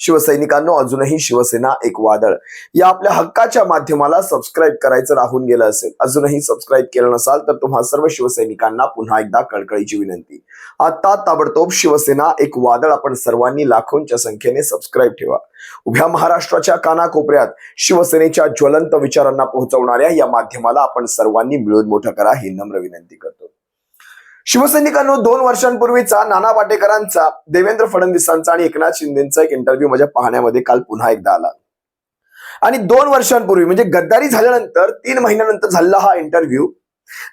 शिवसैनिकांनो अजूनही शिवसेना एक वादळ. या आपल्या हक्काच्या माध्यमाला सबस्क्राईब करायचं राहून गेलं असेल अजूनही सबस्क्राईब केलं नसाल तर तुम्हा सर्व शिवसैनिकांना पुन्हा एकदा कळकळीची विनंती. आता ताबडतोब शिवसेना एक वादळ आपण सर्वांनी लाखोंच्या संख्येने सबस्क्राईब ठेवा. उभ्या महाराष्ट्राच्या कानाकोपऱ्यात शिवसेनेच्या ज्वलंत विचारांना पोहोचवणाऱ्या या माध्यमाला आपण सर्वांनी मिळून मोठं करा ही नम्र विनंती करतो. शिवसैनिकांनो दोन वर्षांपूर्वीचा नाना पाटेकरांचा देवेंद्र फडणवीसांचा आणि एकनाथ शिंदेचा एक इंटरव्ह्यू माझ्या पाहण्यामध्ये काल पुन्हा एकदा आला. आणि दोन वर्षांपूर्वी म्हणजे गद्दारी झाल्यानंतर तीन महिन्यानंतर झालेला हा इंटरव्ह्यू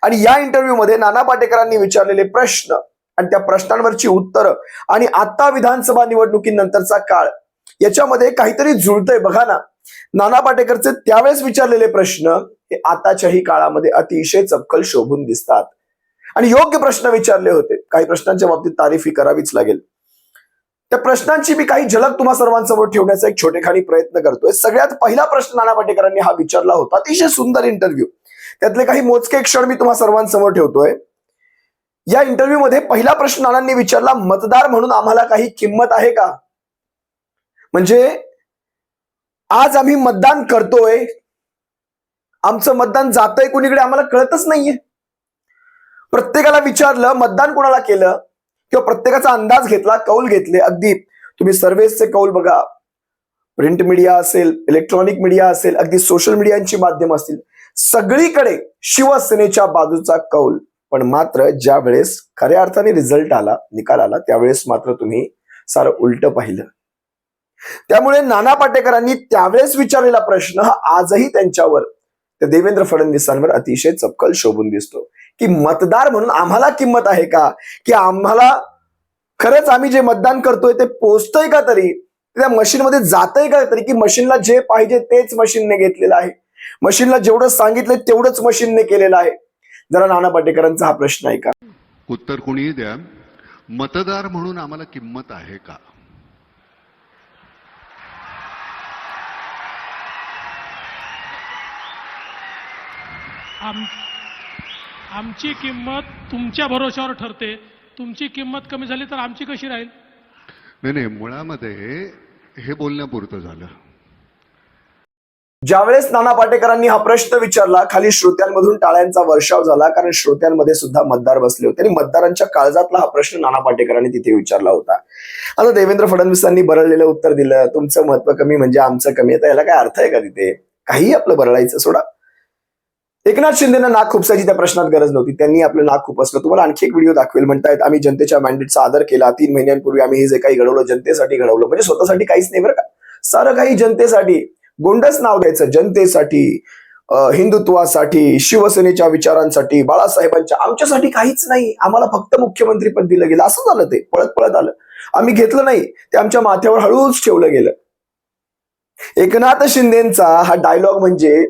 आणि या इंटरव्ह्यू मध्ये नाना पाटेकरांनी विचारलेले प्रश्न आणि त्या प्रश्नांवरची उत्तरं आणि आता विधानसभा निवडणुकीनंतरचा काळ याच्यामध्ये काहीतरी जुळतंय. बघा ना नाना पाटेकरचे त्यावेळेस विचारलेले प्रश्न हे आताच्याही काळामध्ये अतिशय चपखल शोभून दिसतात. आणि योग्य प्रश्न विचारले होते. काही प्रश्नांच्या बाबतीत तारीफ ही करावीच लागेल. त्या प्रश्नांची मी काही झलक तुम्हा सर्वांसमोर ठेवण्याचा एक छोटेखानी प्रयत्न करतोय. सगळ्यात पहिला प्रश्न नाना पाटेकरांनी हा विचारला होता. अतिशय सुंदर इंटरव्ह्यू त्यातले काही मोजके क्षण मी तुम्हा सर्वांसमोर ठेवतोय. या इंटरव्ह्यू मध्ये पहिला प्रश्न नानांनी विचारला मतदार म्हणून आम्हाला काही किंमत आहे का? म्हणजे आज आम्ही मतदान करतोय. आमचं मतदान जातंय कुणीकडे आम्हाला कळतच नाहीये. प्रत्येकाला विचारलं मतदान कोणाला केलं? किंवा प्रत्येकाचा अंदाज घेतला कौल घेतले. अगदी तुम्ही सर्वेसचे कौल बघा. प्रिंट मीडिया असेल इलेक्ट्रॉनिक मीडिया असेल अगदी सोशल मीडियाची माध्यम असतील. सगळीकडे शिवसेनेच्या बाजूचा कौल. पण मात्र ज्या वेळेस खऱ्या अर्थाने रिझल्ट आला निकाल आला त्यावेळेस मात्र तुम्ही सारं उलट पाहिलं. त्यामुळे नाना पाटेकरांनी त्यावेळेस विचारलेला प्रश्न हा आजही त्यांच्यावर त्या देवेंद्र फडणवीसांवर अतिशय चपकल शोभून दिसतो. की मतदार म्हणून आम्हाला किंमत आहे का? की आम्हाला खरंच आम्ही जे मतदान करतोय ते पोचतंय का तरी? त्या मशीनमध्ये जातंय का तरी? की मशीनला जे पाहिजे तेच मशीनने घेतलेलं आहे. मशीनला जेवढं सांगितलंय तेवढंच मशीनने केलेलं आहे. जरा नाना पाटेकरांचा हा प्रश्न आहे का? उत्तर कोणीही द्या. मतदार म्हणून आम्हाला किंमत आहे का? आम आमची किंमत तुमच्या भरोश्यावर ठरते. तुमची किंमत कमी झाली तर आमची कशी राहील? नाही नाही मुळामध्ये हे बोलण्यापुरतं झालं. ज्यावेळेस नाना पाटेकरांनी हा प्रश्न विचारला खाली श्रोत्यांमधून टाळ्यांचा वर्षाव झाला कारण श्रोत्यांमध्ये सुद्धा मतदार बसले होते आणि मतदारांच्या काळजातला हा प्रश्न नाना पाटेकरांनी तिथे विचारला होता. आता देवेंद्र फडणवीसांनी बरळलेलं उत्तर दिलं तुमचं महत्त्व कमी म्हणजे आमचं कमी. आता याला काय अर्थ आहे का तिथे? काही आपलं बरळायचं सोडा. एकनाथ शिंदेना नाक खुपसायची त्या प्रश्नात गरज नव्हती. त्यांनी आपलं नाक खुपसलं. तुम्हाला आणखी एक व्हिडिओ दाखवेल. म्हणतायत आम्ही जनतेच्या मॅन्डेटचा आदर केला. तीन महिन्यांपूर्वी आम्ही हे जे काही घडवलं जनतेसाठी घडवलं. म्हणजे स्वतःसाठी काहीच नाही बरं का. सारं काही जनतेसाठी गोंडस नाव द्यायचं. जनतेसाठी हिंदुत्वासाठी शिवसेनेच्या विचारांसाठी बाळासाहेबांच्या आमच्यासाठी काहीच नाही. आम्हाला फक्त मुख्यमंत्री पद दिलं गेलं. असं झालं ते. पळत पळत आलं. आम्ही घेतलं नाही. ते आमच्या माथ्यावर हळूच ठेवलं गेलं. एकनाथ शिंदेचा हा डायलॉग म्हणजे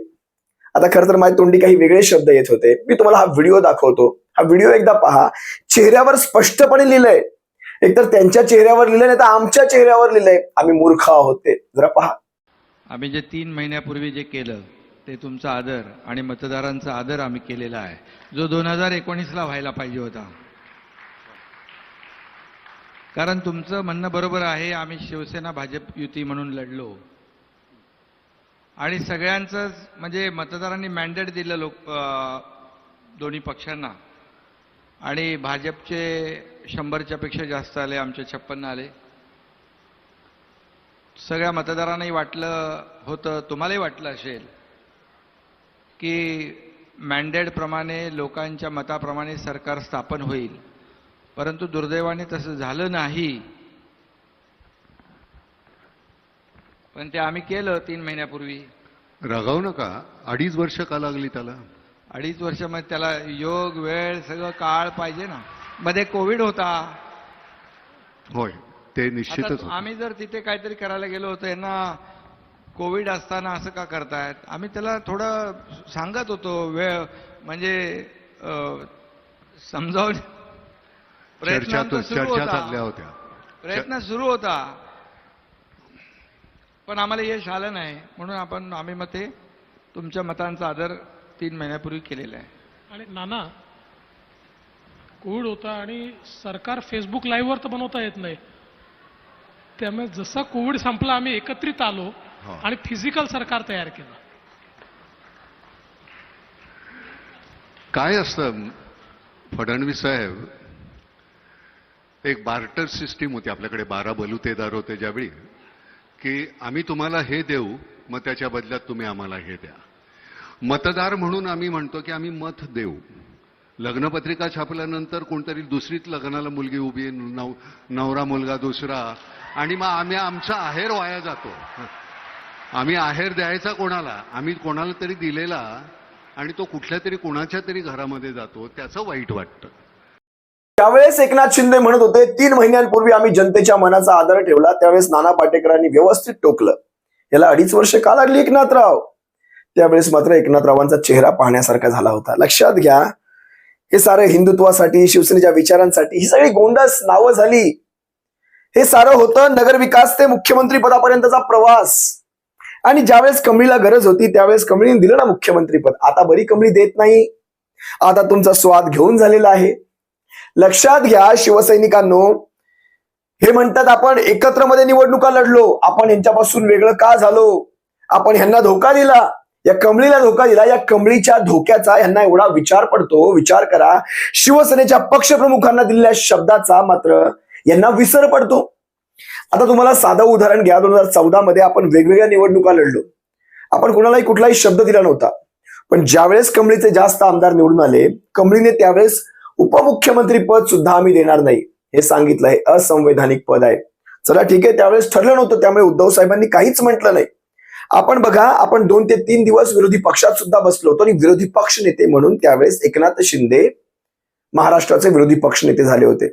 आता खरं तर माझ्या तोंडी काही वेगळे शब्द येत होते. मी तुम्हाला हा व्हिडिओ दाखवतो. हा व्हिडिओ एकदा पहा. चेहऱ्यावर स्पष्टपणे लिहिलंय. एकतर त्यांच्या चेहऱ्यावर लिहिलंय नाही तर आमच्या चेहऱ्यावर लिहिलंय. आम्ही मूर्ख आहोत ते. जरा पहा. आम्ही जे तीन महिन्यापूर्वी जे केलं ते तुमचा आदर आणि मतदारांचा आदर आम्ही केलेला आहे. जो दोन हजार एकोणीसला व्हायला पाहिजे होता. कारण तुमचं म्हणणं बरोबर आहे आम्ही शिवसेना भाजप युती म्हणून लढलो. आणि सगळ्यांचंच म्हणजे मतदारांनी मॅन्डेट दिलं लोक दोन्ही पक्षांना. आणि भाजपचे शंभरच्या पेक्षा जास्त आले आमचे छप्पन्न आले. सगळ्या मतदारांनाही वाटलं होतं तुम्हालाही वाटलं असेल की मॅन्डेटप्रमाणे लोकांच्या मताप्रमाणे सरकार स्थापन होईल. परंतु दुर्दैवाने तसं झालं नाही. पण ते आम्ही केलं तीन महिन्यापूर्वी. रागावू नका. अडीच वर्ष का लागली त्याला? अडीच वर्षामध्ये त्याला योग वेळ सगळं काळ पाहिजे ना. मध्ये कोविड होता. होय ते निश्चितच होतं. आम्ही जर तिथे काहीतरी करायला गेलो होतो यांना कोविड असताना असं का करतायत? आम्ही त्याला थोडं सांगत होतो वेळ म्हणजे समजावून. चर्चा प्रयत्न सुरू. चालल्या होत्या. प्रयत्न सुरू होता. पण आम्हाला यश आलं नाही. म्हणून आपण आम्ही मग ते तुमच्या मतांचा आदर तीन महिन्यापूर्वी केलेलं आहे. आणि नाना कोविड होता आणि सरकार फेसबुक लाईव्हवर तर बनवता येत नाही. त्यामुळे जसा कोविड संपला आम्ही एकत्रित आलो हो. आणि फिजिकल सरकार तयार केलं. काय असतं फडणवीस साहेब एक बार्टर सिस्टीम होती आपल्याकडे बारा बलुतेदार होते ज्यावेळी. की आम्ही तुम्हाला हे देऊ मग त्याच्या बदल्यात तुम्ही आम्हाला हे द्या. मतदार म्हणून आम्ही म्हणतो की आम्ही मत देऊ. लग्नपत्रिका छापल्यानंतर कोणतरी दुसरीच लग्नाला मुलगी उभी नव नवरा मुलगा दुसरा आणि मग आम्ही आमचा आहेर वाया जातो. आम्ही आहेर द्यायचा कोणाला? आम्ही कोणाला तरी दिलेला आणि तो कुठल्या तरी कोणाच्या तरी घरामध्ये जातो त्याचं वाईट वाटतं. त्यावेळेस एकनाथ शिंदे म्हणत होते तीन महिन्यांपूर्वी आम्ही जनतेच्या मनाचा आदर ठेवला त्यावेळेस नाना पाटेकरांनी व्यवस्थित टोकलं. याला अडीच वर्ष का लागली एकनाथराव? त्यावेळेस मात्र एकनाथरावांचा चेहरा पाहण्यासारखा झाला होता. लक्षात घ्या हे सारं हिंदुत्वासाठी शिवसेनेच्या विचारांसाठी ही सगळी गोंडस नावं झाली. हे सारं होतं नगरविकास ते मुख्यमंत्री पदापर्यंतचा प्रवास. आणि ज्यावेळेस कमळीला गरज होती त्यावेळेस कमळीने दिलं ना मुख्यमंत्रीपद आता बरी कमळी देत नाही. आता तुमचा स्वाद घेऊन झालेला आहे. लक्षात घ्या शिवसैनिकांनो. हे म्हणतात आपण एकत्रमध्ये निवडणुका लढलो. आपण यांच्यापासून वेगळं का झालो? आपण ह्यांना धोका दिला. या कमळीला धोका दिला. या कमळीच्या धोक्याचा यांना एवढा विचार पडतो. विचार करा. शिवसेनेच्या पक्षप्रमुखांना दिलेल्या शब्दाचा मात्र यांना विसर पडतो. आता तुम्हाला साधं उदाहरण घ्या. दोन हजार चौदा मध्ये आपण वेगवेगळ्या निवडणुका लढलो. आपण कोणालाही कुठलाही शब्द दिला नव्हता. पण ज्यावेळेस कमळीचे जास्त आमदार निवडून आले कमळीने त्यावेळेस उपमुख्यमंत्री पद सुद्धा आम्ही देणार नाही हे सांगितलं हे असंवैधानिक पद आहे. चला ठीक आहे त्यावेळेस ठरलं नव्हतं त्यामुळे उद्धव साहेबांनी काहीच म्हटलं नाही. आपण बघा आपण दोन ते तीन दिवस विरोधी पक्षात सुद्धा बसलो होतो आणि विरोधी पक्ष नेते म्हणून त्यावेळेस एकनाथ शिंदे महाराष्ट्राचे विरोधी पक्ष नेते झाले होते.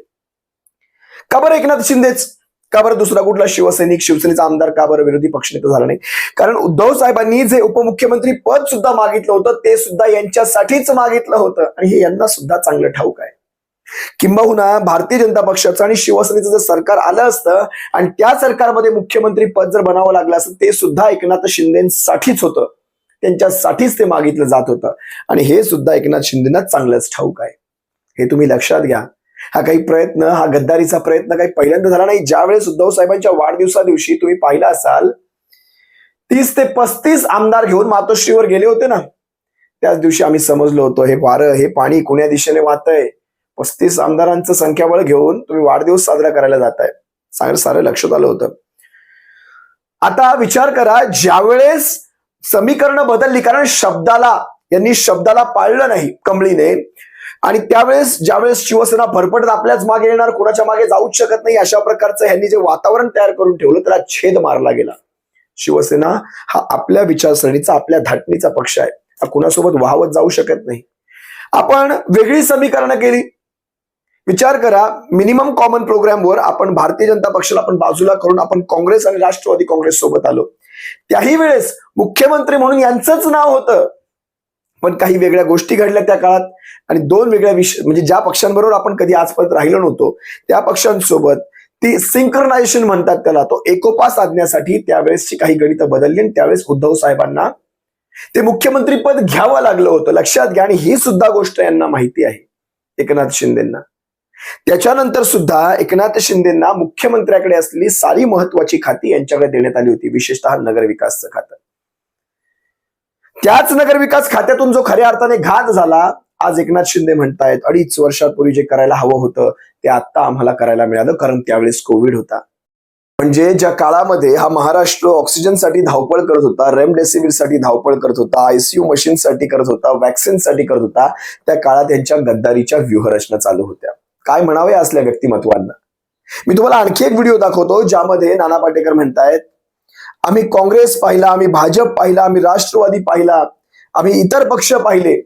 का बरं एकनाथ शिंदेच? का बरं दुसरा कुठला शिवसैनिक शिवसेनेचा आमदार का बरं विरोधी पक्षनेता झाला नाही? कारण उद्धव साहेबांनी जे उपमुख्यमंत्री पद सुद्धा मागितलं होतं ते सुद्धा यांच्यासाठीच मागितलं होतं. आणि हे यांना सुद्धा चांगलं ठाऊक आहे. किंबहुना भारतीय जनता पक्षाचं आणि शिवसेनेचं जर सरकार आलं असतं आणि त्या सरकारमध्ये मुख्यमंत्री पद जर बनावं लागलं असतं ते सुद्धा एकनाथ शिंदेसाठीच होतं. त्यांच्यासाठीच ते मागितलं जात होतं. आणि हे सुद्धा एकनाथ शिंदेना चांगलंच ठाऊक आहे. हे तुम्ही लक्षात घ्या. हा काही प्रयत्न हा गद्दारीचा प्रयत्न काही पहिल्यांदा झाला नाही. ज्यावेळेस उद्धव साहेबांच्या वाढदिवसा दिवशी तुम्ही पाहिला असाल तीस ते पस्तीस आमदार घेऊन मातोश्रीवर गेले होते ना. त्याच दिवशी आम्ही समजलो होतो हे वारं हे पाणी कुण्या दिशेने वाहतंय? पस्तीस आमदारांचं संख्याबळ घेऊन तुम्ही वाढदिवस साजरा करायला जाताय. चांगलं सारं लक्षात आलं होतं. आता विचार करा ज्यावेळेस समीकरणं बदलली कारण शब्दाला यांनी शब्दाला पाळलं नाही कमळीने आणि त्यावेळेस ज्यावेळेस शिवसेना भरपटत आपल्याच मागे येणार कोणाच्या मागे जाऊच शकत नाही अशा प्रकारचं ह्यांनी जे वातावरण तयार करून ठेवलं त्याला छेद मारला गेला. शिवसेना हा आपल्या विचारसरणीचा आपल्या धाटणीचा पक्ष आहे. हा कुणासोबत वाहवत जाऊ शकत नाही. आपण वेगळी समीकरणं केली. विचार करा मिनिमम कॉमन प्रोग्रामवर आपण भारतीय जनता पक्षाला आपण बाजूला करून आपण काँग्रेस आणि राष्ट्रवादी काँग्रेस सोबत आलो. त्याही वेळेस मुख्यमंत्री म्हणून यांचंच नाव होतं. पण काही वेगळ्या गोष्टी घडल्या त्या काळात आणि दोन वेगळ्या विषय म्हणजे ज्या पक्षांबरोबर आपण कधी आजपर्यंत राहिलो नव्हतो त्या पक्षांसोबत ती सिंक्रनायझेशन म्हणतात त्याला. तो एकोपा साधण्यासाठी त्यावेळेसची काही गणित बदलली आणि त्यावेळेस उद्धव साहेबांना ते मुख्यमंत्री पद घ्यावं लागलं होतं. लक्षात घ्या आणि ही सुद्धा गोष्ट यांना माहिती आहे एकनाथ शिंदेना. त्याच्यानंतर सुद्धा एकनाथ शिंदेना मुख्यमंत्र्याकडे असलेली सारी महत्वाची खाती यांच्याकडे देण्यात आली होती विशेषतः नगरविकासचं खातं. त्याच नगरविकास खात्यातून जो खऱ्या अर्थाने घात झाला आज एकनाथ शिंदे म्हणतायत अडीच वर्षापूर्वी जे करायला हवं होतं ते आता आम्हाला करायला मिळालं कारण त्यावेळेस कोविड होता. म्हणजे ज्या काळामध्ये हा महाराष्ट्र ऑक्सिजनसाठी धावपळ करत होता रेमडेसिवीरसाठी धावपळ करत होता आयसीयू मशीनसाठी करत होता वॅक्सिनसाठी करत होता त्या काळात यांच्या गद्दारीच्या व्यूहरचना चालू होत्या. काय म्हणावे असल्या व्यक्तिमत्वांना? मी तुम्हाला आणखी एक व्हिडिओ दाखवतो ज्यामध्ये नाना पाटेकर म्हणतायत आम्ही काँग्रेस पाहिला आम्ही भाजप पाहिला आम्ही राष्ट्रवादी पाहिला आम्ही इतर पक्ष पाहिले.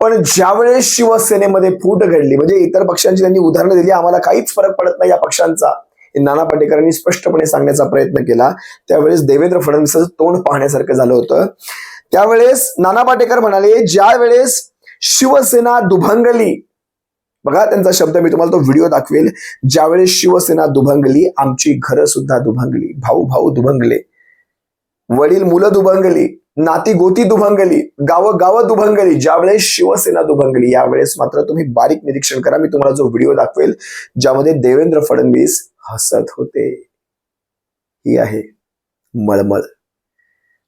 पण ज्यावेळेस शिवसेनेमध्ये फूट घडली म्हणजे इतर पक्षांची त्यांनी उदाहरणं दिली आम्हाला काहीच फरक पडत नाही या पक्षांचा नाना पाटेकरांनी स्पष्टपणे सांगण्याचा प्रयत्न केला. त्यावेळेस देवेंद्र फडणवीसाचं तोंड पाहण्यासारखं झालं होतं. त्यावेळेस नाना पाटेकर म्हणाले ज्या वेळेस शिवसेना दुभंगली बघा त्यांचा शब्द मी तुम्हाला तो व्हिडिओ दाखवेल ज्यावेळेस शिवसेना दुभंगली आमची घरं सुद्धा दुभंगली भाऊ भाऊ दुभंगले. वडील मुलं दुभंगली नाती गोती दुभंगली गावं गावं दुभंगली ज्यावेळेस शिवसेना दुभंगली यावेळेस मात्र तुम्ही बारीक निरीक्षण करा. मी तुम्हाला जो व्हिडिओ दाखवेल ज्यामध्ये देवेंद्र फडणवीस हसत होते. ही आहे मळमळ.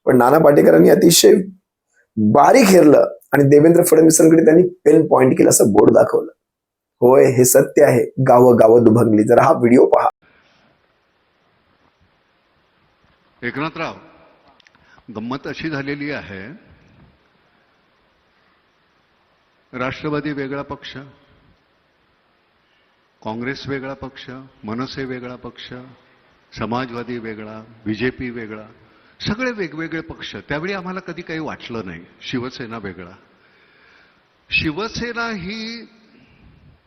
पण नाना पाटेकरांनी अतिशय बारीक हेरलं आणि देवेंद्र फडणवीसांकडे त्यांनी पेन पॉइंट केलं असं बोर्ड दाखवलं. होय हे सत्य आहे. गावं गावं दुभंगली. जरा हा व्हिडिओ पहा. एकनाथराव गंमत अशी झालेली आहे. राष्ट्रवादी वेगळा पक्ष काँग्रेस वेगळा पक्ष मनसे वेगळा पक्ष समाजवादी वेगळा बीजेपी वेगळा सगळे वेगवेगळे पक्ष. त्यावेळी आम्हाला कधी काही वाटलं नाही शिवसेना वेगळा. शिवसेना ही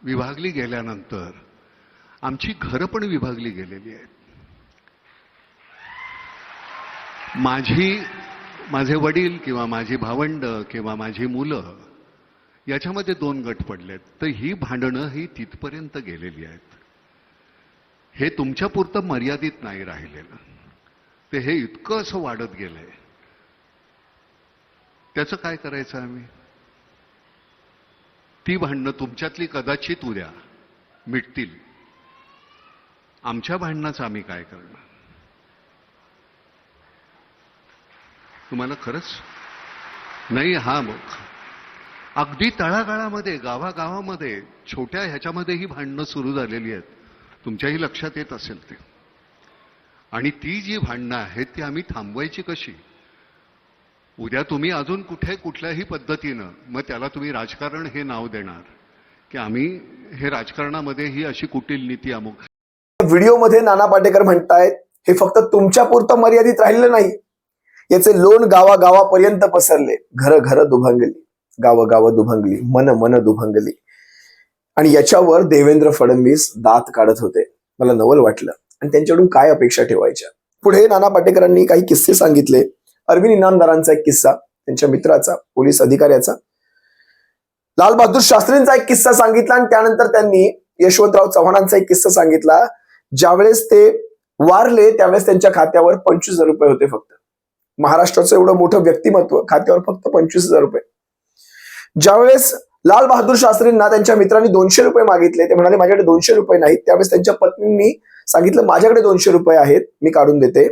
विभागली गेल्यानंतर आमची घरं पण विभागली गेलेली आहेत. माझी माझे वडील किंवा माझी भावंड किंवा माझी मुलं याच्यामध्ये दोन गट पडलेत. तर ही भांडणं ही तिथपर्यंत गेलेली आहेत. हे तुमच्यापुरतं मर्यादित नाही राहिलेलं. ते हे इतकं असं वाढत गेलंय. त्याचं काय करायचं आम्ही? ती भांडणं तुमच्यातली कदाचित उद्या मिटतील. आमच्या भांडणाचं आम्ही काय करणार? तुम्हाला खरंच? नाही हा मग. अगदी तळागाळामध्ये गावागावामध्ये छोट्या ह्याच्यामध्ये ही भांडणं सुरू झालेली आहेत. तुमच्याही लक्षात येत असेल ते. आणि ती जी भांडणं आहेत ती आम्ही थांबवायची कशी? उद्या तुम्ही अजून कुठे कुठल्याही पद्धतीनं मग त्याला तुम्ही राजकारण हे नाव देणार. की आम्ही हे राजकारणामध्ये ही अशी कुटील नीती अमुक व्हिडिओमध्ये नाना पाटेकर म्हणतायत हे फक्त तुमच्या पुरतं मर्यादित राहिलं नाही. याचे लोण गावागावापर्यंत पसरले. घर घर दुभंगली. गावगाव दुभंगली. मन मन दुभंगली. आणि याच्यावर देवेंद्र फडणवीस दात काढत होते. मला नवल वाटलं. आणि त्यांच्याकडून काय अपेक्षा ठेवायच्या? पुढे नाना पाटेकरांनी काही किस्से सांगितले. अरविंद इनामदारांचा एक किस्सा त्यांच्या मित्राचा पोलीस अधिकाऱ्याचा. लाल बहादूर शास्त्रींचा एक किस्सा सांगितला आणि त्यानंतर त्यांनी यशवंतराव चव्हाणांचा एक किस्सा सांगितला. ज्यावेळेस ते वारले त्यावेळेस त्यांच्या खात्यावर पंचवीस हजार रुपये होते फक्त. महाराष्ट्राचं एवढं मोठं व्यक्तिमत्व खात्यावर फक्त पंचवीस हजार रुपये. ज्यावेळेस लाल बहादूर शास्त्रींना त्यांच्या मित्रांनी दोनशे रुपये मागितले ते म्हणाले माझ्याकडे दोनशे रुपये नाहीत. त्यावेळेस त्यांच्या पत्नींनी सांगितलं माझ्याकडे दोनशे रुपये आहेत मी काढून देते.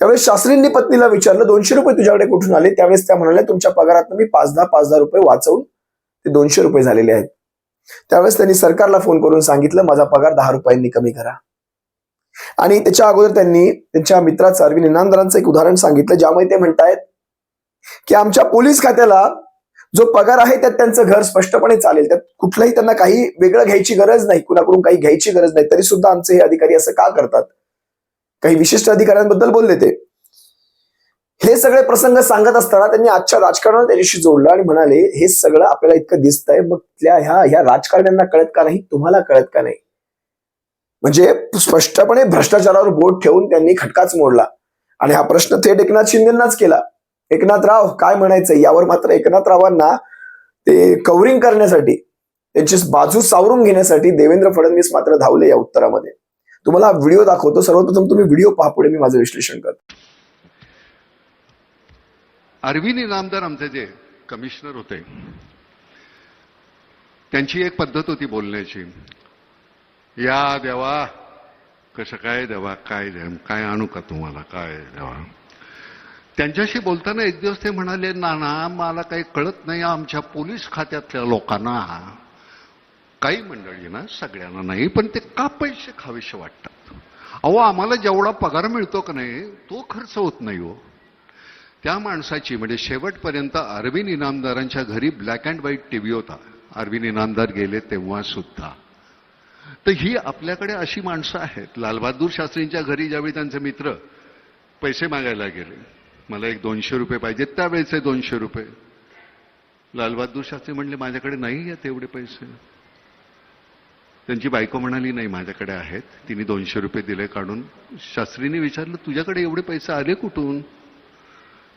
त्यावेळेस शास्त्रींनी पत्नीला विचारलं दोनशे रुपये तुझ्याकडे कुठून आले? त्यावेळेस त्या म्हणाल्या तुमच्या पगारात मी पाच दहा पाच दहा रुपये वाचवून ते दोनशे रुपये झालेले आहेत. त्यावेळेस त्यांनी सरकारला फोन करून सांगितलं माझा पगार दहा रुपयांनी कमी करा. आणि त्याच्या अगोदर त्यांनी त्यांच्या मित्राचं अरविंद इनामदारांचं एक उदाहरण सांगितलं ज्यामुळे ते म्हणतायत की आमच्या पोलीस खात्याला जो पगार आहे त्यात त्यांचं घर स्पष्टपणे चालेल. त्यात कुठलंही त्यांना काही वेगळं घ्यायची गरज नाही कुणाकडून काही घ्यायची गरज नाही तरी सुद्धा आमचे हे अधिकारी असं का करतात? काही विशिष्ट अधिकाऱ्यांबद्दल बोलले ते. हे सगळे प्रसंग सांगत असताना त्यांनी आजच्या राजकारणाला त्याच्याशी जोडलं आणि म्हणाले हे सगळं आपल्याला इतकं दिसतंय मग त्या ह्या ह्या राजकारण्यांना कळत का नाही? तुम्हाला कळत का नाही? म्हणजे स्पष्टपणे भ्रष्टाचारावर बोट ठेवून त्यांनी खटकाच मोडला. आणि हा प्रश्न थेट एकनाथ शिंदेनाच केला. एकनाथराव काय म्हणायचं यावर मात्र एकनाथरावांना ते कव्हरिंग करण्यासाठी त्यांची बाजू सावरून घेण्यासाठी देवेंद्र फडणवीस मात्र धावले या उत्तरामध्ये. तुम्हाला व्हिडिओ दाखवतो. सर्वप्रथम तुम्ही व्हिडिओ पहा. पुढे मी माझं विश्लेषण करतो. अरविंद इनामदार आमचे जे कमिशनर होते त्यांची एक पद्धत होती बोलण्याची. या देवा कसं काय देवा काय द्या काय आणू का तुम्हाला काय देवा? त्यांच्याशी बोलताना एक दिवस ते म्हणाले नाना मला काही कळत नाही आमच्या पोलीस खात्यातल्या लोकांना काही मंडळी ना सगळ्यांना नाही पण ते का पैसे खावेसे वाटतात? अहो आम्हाला जेवढा पगार मिळतो का नाही तो खर्च होत नाही हो. त्या माणसाची म्हणजे शेवटपर्यंत अरविंद इनामदारांच्या घरी black and white T V होता. अरविंद इनामदार गेले तेव्हा सुद्धा तर ही आपल्याकडे अशी माणसं आहेत. लालबहादूर शास्त्रींच्या घरी ज्यावेळी त्यांचे मित्र पैसे मागायला गेले मला एक दोनशे रुपये पाहिजेत त्यावेळेचे दोनशे रुपये. लालबहादूर शास्त्री म्हणले माझ्याकडे नाही आहेत एवढे पैसे. त्यांची बायको म्हणाली नाही माझ्याकडे आहेत. तिने दोनशे रुपये दिले काढून. शास्त्रीने विचारलं तुझ्याकडे एवढे पैसे आले कुठून?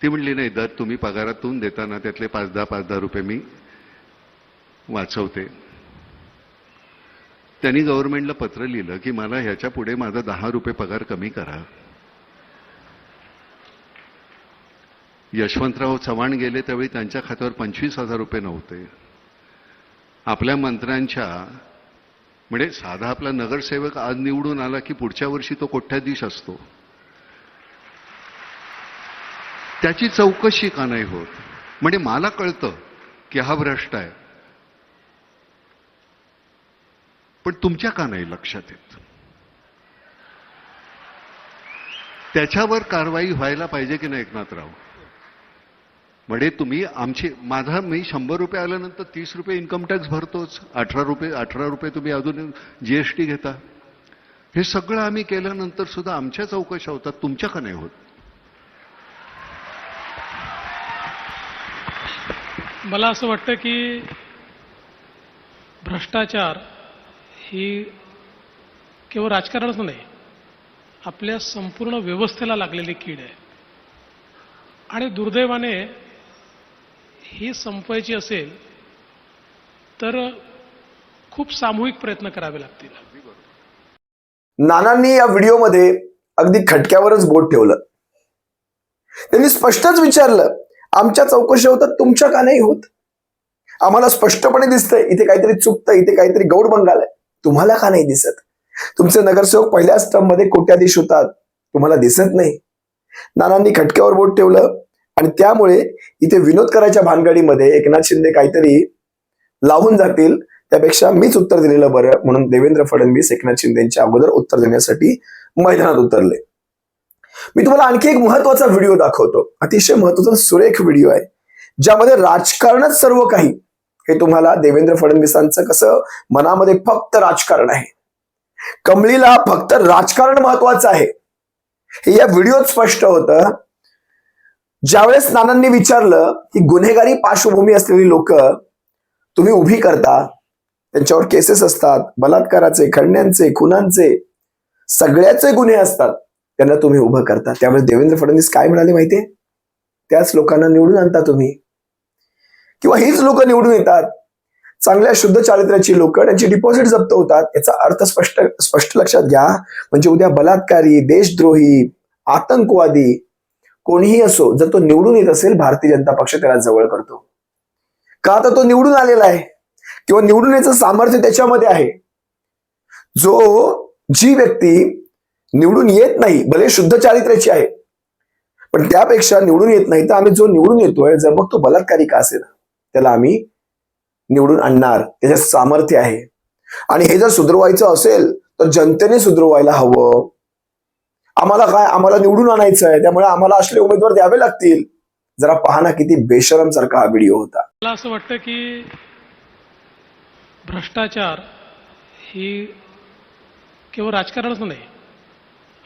ती म्हणली नाही दर तुम्ही पगारातून देताना त्यातले पाच दहा पाच दहा रुपये मी वाचवते. त्यांनी गव्हर्नमेंटला पत्र लिहिलं की मला ह्याच्या पुढे माझा दहा रुपये पगार कमी करा. यशवंतराव चव्हाण गेले त्यावेळी त्यांच्या खात्यावर पंचवीस हजार रुपये नव्हते. आपल्या मंत्र्यांच्या म्हणजे साधा आपला नगरसेवक आज निवडून आला की पुढच्या वर्षी तो कोट्याधीश असतो? त्याची चौकशी का नाही होत? म्हणजे मला कळतं की हा भ्रष्ट आहे. पण तुमच्या का नाही लक्षात येत? त्याच्यावर कारवाई व्हायला पाहिजे की नाही एकनाथराव? म्हणजे तुम्ही आमची माझा मी शंभर रुपये आल्यानंतर तीस रुपये इन्कम टॅक्स भरतोच. अठरा रुपये अठरा रुपये तुम्ही अजून जीएसटी घेता. हे सगळं आम्ही केल्यानंतर सुद्धा आमच्या चौकशा होतात तुमच्या का नाही होत? मला असं वाटतं की भ्रष्टाचार ही केवळ राजकारणच नाही आपल्या संपूर्ण व्यवस्थेला लागलेली कीड आहे. आणि दुर्दैवाने ही संपवायची असेल तर खूप सामूहिक प्रयत्न करावे लागतील. नानांनी या व्हिडिओमध्ये अगदी खटक्यावरच बोट ठेवलं. त्यांनी स्पष्टच विचारलं आमच्या चौकशी होतात तुमच्या का नाही होत? आम्हाला स्पष्टपणे दिसतंय इथे काहीतरी चुकतं इथे काहीतरी गौड बंगाल आहे. तुम्हाला का नाही दिसत? तुमचे नगरसेवक पहिल्या स्टंपमध्ये कोट्याधीश होतात. तुम्हाला दिसत नाही. नानांनी खटक्यावर बोट ठेवलं आणि त्यामुळे इथे विनोद करायच्या भानगडीमध्ये एकनाथ शिंदे काहीतरी लावून जातील. त्यापेक्षा मीच उत्तर दिलेलं बरं म्हणून देवेंद्र फडणवीस एकनाथ शिंदेच्या अगोदर उत्तर देण्यासाठी मैदानात उतरले. मी तुम्हाला आणखी एक महत्त्वाचा व्हिडिओ दाखवतो. अतिशय महत्त्वाचा सुरेख व्हिडिओ आहे ज्यामध्ये राजकारणच सर्व काही हे तुम्हाला देवेंद्र फडणवीसांचं कसं मनामध्ये फक्त राजकारण आहे. कमळीला फक्त राजकारण महत्वाचं आहे. हे या व्हिडिओत स्पष्ट होतं. ज्यावेळेस नानांनी विचारलं की गुन्हेगारी पार्श्वभूमी असलेली लोक तुम्ही उभी करता त्यांच्यावर केसेस असतात बलात्काराचे खंड्यांचे खुनांचे सगळ्याचे गुन्हे असतात त्यांना तुम्ही उभं करता. त्यावेळेस देवेंद्र फडणवीस काय म्हणाले माहितीये? त्याच लोकांना निवडून आणता तुम्ही. किंवा हीच लोक निवडून येतात. चांगल्या शुद्ध चारित्र्याची लोक त्यांची डिपॉझिट जप्त होतात याचा अर्थ स्पष्ट स्पष्ट लक्षात घ्या. म्हणजे उद्या बलात्कारी देशद्रोही आतंकवादी कोणीही असो जर तो निवडून येत असेल भारतीय जनता पक्ष त्याला जवळ करतो. का तर तो निवडून आलेला आहे? किंवा निवडून याचं सामर्थ्य त्याच्यामध्ये आहे? जो जी व्यक्ती निवडून येत नाही भले शुद्ध चारित्र्याची आहे पण त्यापेक्षा निवडून येत नाही तर आम्ही जो निवडून येतोय जर मग तो बलात्कारी का असेल? त्याला आम्ही निवडून आणणार. त्याचे सामर्थ्य आहे. आणि हे जर सुधरवायचं असेल तर जनतेने सुधरवायला हवं. आम्हाला काय? आम्हाला निवडून आणायचं आहे त्यामुळे आम्हाला असले उमेदवार द्यावे लागतील. जरा पहा ना किती बेशरम सारखा हा व्हिडिओ होता. मला असं वाटतं की भ्रष्टाचार ही केवळ राजकारणच नाही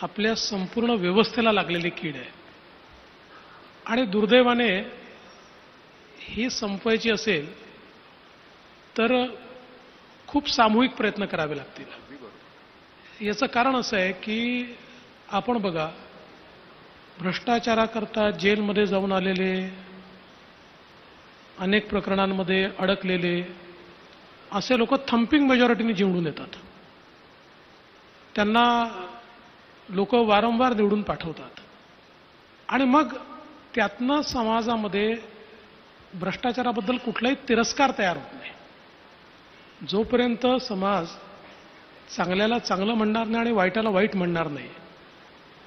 आपल्या संपूर्ण व्यवस्थेला लागलेली कीड आहे. आणि दुर्दैवाने ही संपवायची असेल तर खूप सामूहिक प्रयत्न करावे लागतील. याचं कारण असं आहे की आपण बघा भ्रष्टाचाराकरता जेलमध्ये जाऊन आलेले अनेक प्रकरणांमध्ये अडकलेले असे लोक थम्पिंग मेजॉरिटीने निवडून येतात. त्यांना लोक वारंवार निवडून पाठवतात. आणि मग त्यातनं समाजामध्ये भ्रष्टाचाराबद्दल कुठलाही तिरस्कार तयार होत नाही. जोपर्यंत समाज चांगल्याला चांगलं म्हणणार नाही आणि वाईटाला वाईट म्हणणार नाही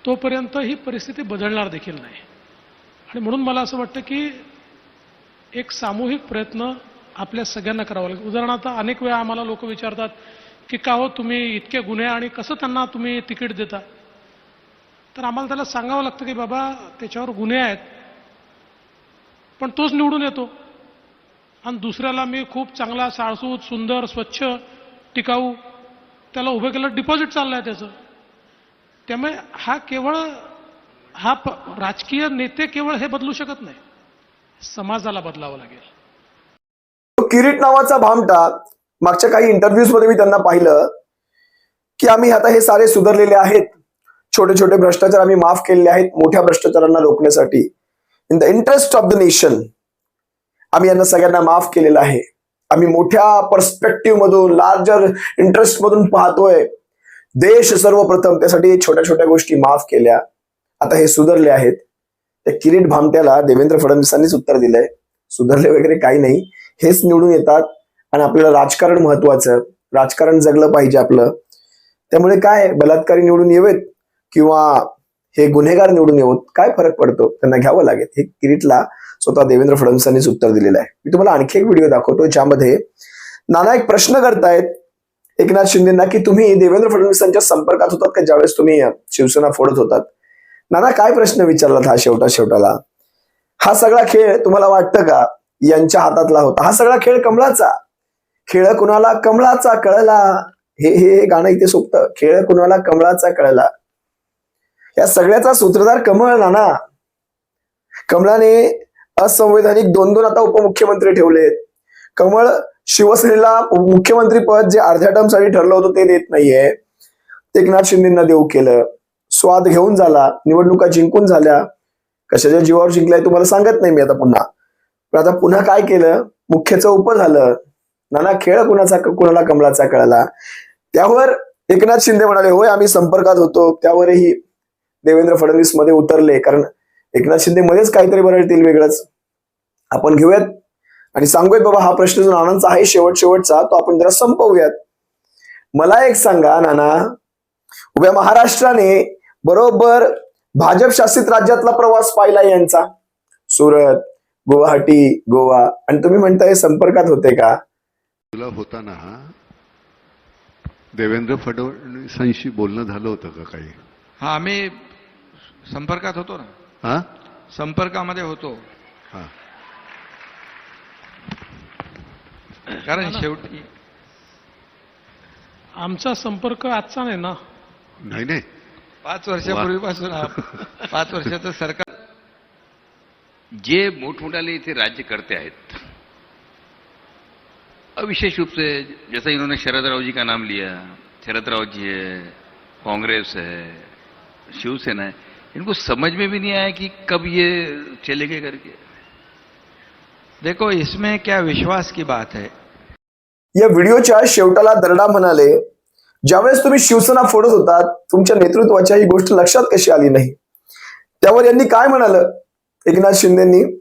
तोपर्यंत ही परिस्थिती बदलणार देखील नाही. आणि म्हणून मला असं वाटतं की एक सामूहिक प्रयत्न आपल्या सगळ्यांना करावा लागेल. उदाहरणार्थ अनेक वेळा आम्हाला लोक विचारतात की का हो तुम्ही इतके गुन्हे आणि कसं त्यांना तुम्ही तिकीट देता? तर आम्हाला त्याला सांगावं लागतं की बाबा त्याच्यावर गुन्हे आहेत पण तोच निवडून येतो. आणि दुसऱ्याला मी खूप चांगला साळसूत सुंदर स्वच्छ टिकाऊ त्याला उभे केलं डिपॉझिट चाललं आहे त्याचं. त्यामुळे हा केवळ हा राजकीय नेते केवळ हे बदलू शकत नाही. समाजाला बदलावं लागेल. तो किरीट नावाचा भामटा मागच्या काही इंटरव्ह्यूजमध्ये मी त्यांना पाहिलं की आम्ही आता हे सारे सुधारलेले आहेत. छोटे छोटे भ्रष्टाचार आम्ही माफ केलेले आहेत मोठ्या भ्रष्टाचारांना रोखण्यासाठी. In the interest of the nation आम्ही यांना सगळ्यांना माफ केलेलं आहे. आम्ही मोठ्या पर्स्पेक्टिव्ह मधून लार्जर इंटरेस्ट मधून पाहतोय. देश सर्वप्रथम त्यासाठी छोट्या छोट्या गोष्टी माफ केल्या. आता हे सुधारले आहेत. त्या किरीट भामट्याला देवेंद्र फडणवीसांनीच उत्तर दिलंय. सुधारले वगैरे काही नाही. हेच निवडून येतात. आणि आपल्याला राजकारण महत्वाचं. राजकारण जगलं पाहिजे आपलं. त्यामुळे काय? बलात्कारी निवडून येवेत? किंवा हे गुन्हेगार निवडून येऊन काय फरक पडतो त्यांना घ्यावं लागेल? हे किरीटला स्वतः देवेंद्र फडणवीसांनीच उत्तर दिलेलं आहे. मी तुम्हाला आणखी एक व्हिडिओ दाखवतो ज्यामध्ये नाना एक प्रश्न करतायत एकनाथ शिंदेना की तुम्ही देवेंद्र फडणवीसांच्या संपर्कात होतात का? ज्यावेळेस तुम्ही शिवसेना फोडत होतात. नाना काय प्रश्न विचारलात हा शेवटा शेवटाला? हा सगळा खेळ तुम्हाला वाटतं का? यांच्या हातातला होता. हा सगळा खेळ कमळाचा. खेळ कुणाला कमळाचा कळला? हे हे हे गाणं इथे सोपतं. खेळ कुणाला कमळाचा कळला? या सगळ्याचा सूत्रधार कमळ नाना. कमळाने असंवैधानिक दोन दोन आता उपमुख्यमंत्री ठेवलेत. कमळ शिवसेनेला मुख्यमंत्री पद जे अर्ध्या टर्मसाठी ठरलं होतं ते देत नाहीये. एकनाथ शिंदेना देऊ केलं. स्वाद घेऊन झाला. निवडणुका जिंकून झाल्या. कशाच्या जीवावर जिंकलाय तुम्हाला सांगत नाही मी आता पुन्हा. पण आता पुन्हा काय केलं? मुख्यचं उप झालं. नाना खेळ कुणाचा कुणाला कमळाचा कळला? त्यावर एकनाथ शिंदे म्हणाले होय आम्ही संपर्कात होतो. त्यावरही देवेंद्र फडणवीसमध्ये उतरले. कारण एकनाथ शिंदे मध्येच काहीतरी बरळतील वेगळंच. आपण घेऊयात. आणि सांगूयात बाबा हा प्रश्न जो नानांचा आहे शेवट शेवटचा तो आपण जरा संपवूयात. मला एक सांगा नाना. उभ्या महाराष्ट्राने बरोबर भाजप शासित राज्यातला प्रवास पाहिला यांचा. सुरत गुवाहाटी गोवा. आणि तुम्ही म्हणताय संपर्कात होते का? तुला होताना देवेंद्र फडणवीसांशी बोलणं झालं होतं का काही? हा आम्ही संपर्कात होतो ना? हा? संपर्कामध्ये होतो. हा. कारण शेवटी आमचा संपर्क आजचा नाही ना? नाही नाही. पाच वर्षापूर्वीपासून हा पाच वर्षाचं सरकार जे मोठमोठाले इथे राज्यकर्ते आहेत अब विशेष रूप से जैसा इन्होंने शरद राव जी का नाम लिया शरद राव जी है कांग्रेस है शिवसेना है इनको समझ में भी नहीं आया कि कब ये चलेंगे करके। देखो इसमें क्या विश्वास की बात है। या व्हिडिओच्या शेवटाला दरडा म्हणाले ज्यावेळेस तुम्ही शिवसेना फोडत होता तुमच्या नेतृत्वाच्या ही गोष्ट लक्षात कशी आली नाही? त्यावर यांनी काय म्हणालं? एकनाथ शिंदेनी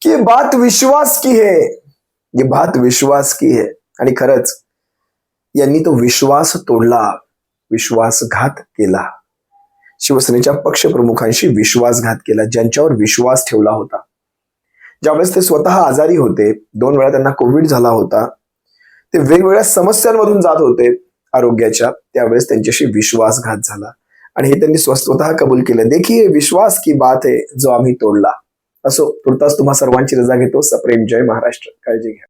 की बात विश्वास की है. ये बात विश्वास की है. आणि खरंच यांनी तो विश्वास तोडला विश्वासघात केला. शिवसेनेच्या पक्षप्रमुखांशी विश्वासघात केला ज्यांच्यावर विश्वास ठेवला होता. ज्यावेळेस ते स्वतः आजारी होते दोन वेळा त्यांना कोविड झाला होता ते वेगवेगळ्या समस्यांमधून जात होते आरोग्याच्या त्यावेळेस त्यांच्याशी विश्वासघात झाला. आणि हे त्यांनी स्व- स्वतः कबूल केलं देखील विश्वास की बात आहे जो आम्ही तोडला. असो तुर्तास तुम्हा सर्वांची रजा घेतो. सप्रेम जय महाराष्ट्र. काळजी घ्या.